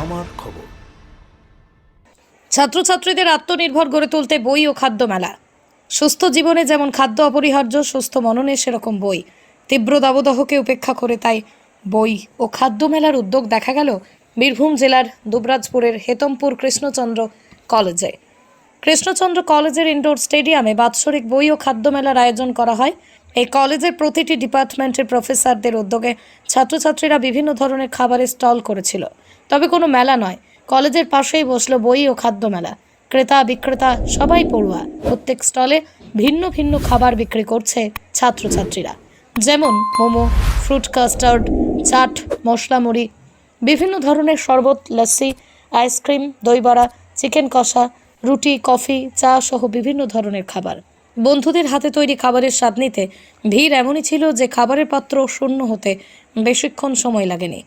আমার খবর। ছাত্রছাত্রীদের আত্মনির্ভর গড়ে তুলতে বই ও খাদ্য মেলা। সুস্থ জীবনে যেমন খাদ্য অপরিহার্য, সুস্থ মননে সেরকম বই। তীব্র দাবদাহকে উপেক্ষা করে তাই বই ও খাদ্য মেলার উদ্যোগ দেখা গেল বীরভূম জেলার দুবরাজপুরের হেতমপুর কৃষ্ণচন্দ্র কলেজে। কৃষ্ণচন্দ্র কলেজের ইনডোর স্টেডিয়ামে বাৎসরিক বই ও খাদ্য মেলার আয়োজন করা হয়। এই কলেজের প্রতিটি ডিপার্টমেন্টের প্রফেসরদের উদ্যোগে ছাত্রছাত্রীরা বিভিন্ন ধরনের খাবারের স্টল করেছিল। তবে কোনো মেলা নয়, কলেজের পাশেই বসল বই ও খাদ্য মেলা। ক্রেতা, বিক্রেতা, সবাই পড়ুয়া। প্রত্যেক স্টলে ভিন্ন ভিন্ন খাবার বিক্রি করছে ছাত্রছাত্রীরা। যেমন মোমো, ফ্রুট কাস্টার্ড, চাট মশলা মুড়ি বিভিন্ন ধরনের শরবত লস্যি আইসক্রিম দইবড়া চিকেন কষা, রুটি, কফি, চা সহ বিভিন্ন ধরনের খাবার। বন্ধুদের হাতে তৈরি খাবারের স্বাদ নিতে ভিড় এমনই ছিল যে খাবারের পাত্র শূন্য হতে বেশিক্ষণ সময় লাগেনি।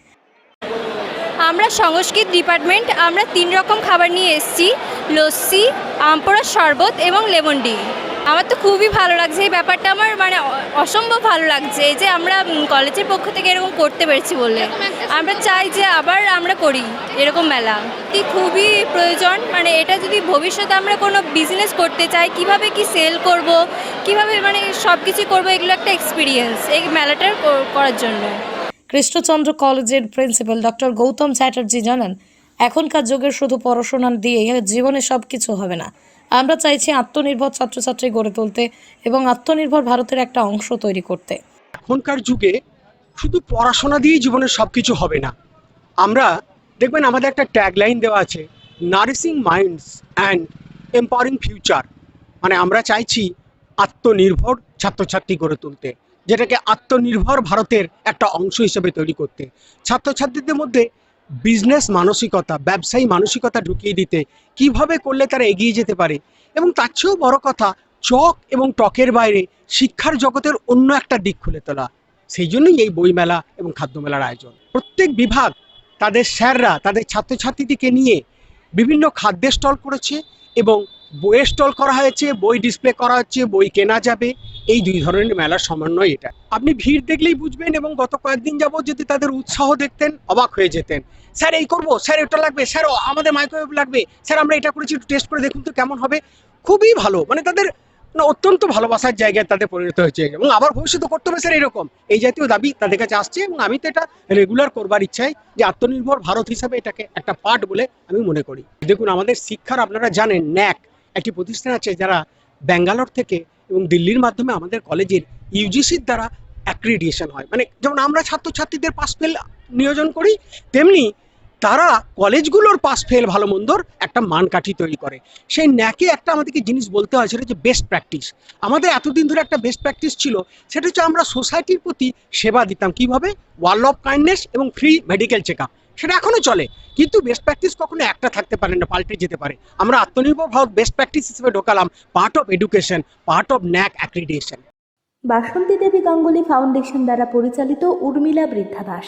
আমরা সংস্কৃত ডিপার্টমেন্ট, আমরা তিন রকম খাবার নিয়ে এসেছি, লস্যি, আমপোড়া, শরবত এবং লেমন টি। আমার তো খুবই ভালো লাগছে। এই ব্যাপারটা আমার মানে অসম্ভব ভালো লাগছে। এই যে আমরা কলেজের পক্ষ থেকে এরকম করতে পেরেছি বলে। আমরা চাই যে আবার আমরা করি এরকম মেলা। কি খুবই প্রয়োজন। মানে এটা যদি ভবিষ্যতে আমরা কোনো বিজনেস করতে চাই কীভাবে কি সেল করব কীভাবে মানে সব কিছু করব এগুলো একটা এক্সপিরিয়েন্স এই মেলাটার কর- করার জন্য। কৃষ্ণচন্দ্র কলেজের প্রিন্সিপাল ডক্টর গৌতম চ্যাটার্জি জানান এখনকার যুগের শুধু পড়াশোনা দিয়ে জীবনে সব কিছু হবে না। আমরা চাইছি আত্মনির্ভর ছাত্রছাত্রী গড়ে তুলতে এবং আত্মনির্ভর ভারতের একটা অংশ তৈরি করতে। এখনকার যুগে শুধু পড়াশোনা দিয়েই জীবনে সব কিছু হবে না। আমরা দেখবেন আমাদের একটা ট্যাগলাইন দেওয়া আছে nourishing minds and empowering future মানে আমরা চাইছি আত্মনির্ভর ছাত্রছাত্রী গড়ে তুলতে, যেটাকে আত্মনির্ভর ভারতের একটা অংশ হিসেবে তৈরি করতে। ছাত্রছাত্রীদের মধ্যে বিজনেস মানসিকতা, ব্যবসায়ী মানসিকতা ঢুকিয়ে দিতে কীভাবে করলে তারা এগিয়ে যেতে পারে? এবং তার চেয়েও বড় কথা, চক এবং টকের বাইরে শিক্ষার জগতের অন্য একটা দিক খুলে তোলা। সেই জন্যই এই বইমেলা এবং খাদ্যমেলার আয়োজন। প্রত্যেক বিভাগ তাদের স্যাররা, তাদের ছাত্রছাত্রীদেরকে নিয়ে বিভিন্ন খাদ্যের স্টল করেছে এবং বইয়ের স্টল করা হয়েছে, বই ডিসপ্লে করা হচ্ছে, বই কেনা যাবে। এই দুই ধরনের মেলার সমন্বয় এটা। আপনি ভিড় দেখলেই বুঝবেন এবং গত কয়েকদিন যাবত যদি তাদের উৎসাহ দেখতেন, অবাক হয়ে যেতেন। স্যার, এই করব? স্যার, এটা লাগবে? স্যার, আমাদের মাইক্রোওয়েভ লাগবে? স্যার, আমরা এটা করেছি, একটু টেস্ট করে দেখুন তো কেমন হবে। খুবই ভালো। মানে তাদের না, অত্যন্ত ভালোবাসার জায়গায় তাদের পরিণত হয়েছে। এবং আবার ভবিষ্যতে করতে হবে, স্যার, এরকম। এই জাতীয় দাবি তাদের কাছে আসছে এবং আমি তো এটা রেগুলার করবার ইচ্ছাই যে আত্মনির্ভর ভারত হিসাবে এটাকে একটা পার্ট বলে আমি মনে করি। দেখুন, আমাদের শিক্ষার, আপনারা জানেন, ন্যাক। একটি প্রতিষ্ঠান আছে যারা ব্যাঙ্গালোর থেকে এবং দিল্লির মাধ্যমে আমাদের কলেজের ইউজিসির দ্বারা অ্যাক্রিডিয়েশন হয়। মানে যেমন আমরা ছাত্রছাত্রীদের পাস ফেল নিয়োজন করি, তেমনি তারা কলেজগুলোর পাস ফেল ভালো মন্দর একটা মানকাঠি তৈরি করে। সেই ন্যাকে একটা আমাদেরকে জিনিস বলতে হয়, সেটা হচ্ছে বেস্ট প্র্যাকটিস আমাদের এতদিন ধরে একটা বেস্ট প্র্যাকটিস ছিল, সেটা হচ্ছে আমরা সোসাইটির প্রতি সেবা দিতাম। কীভাবে? ওয়াল অফ কাইন্ডনেস এবং ফ্রি মেডিকেল চেক আপ সেটা এখনও চলে। কিন্তু বেস্ট প্র্যাকটিস কখনো একটা থাকতে পারে না, পাল্টে যেতে পারে। আমরা আত্মনির্ভর ভারত বেস্ট প্র্যাকটিস হিসেবে ঢোকালাম part of education part of NAAC accreditation Basanti Devi Ganguly foundation দ্বারা পরিচালিত উর্মিলা বৃদ্ধাবাস।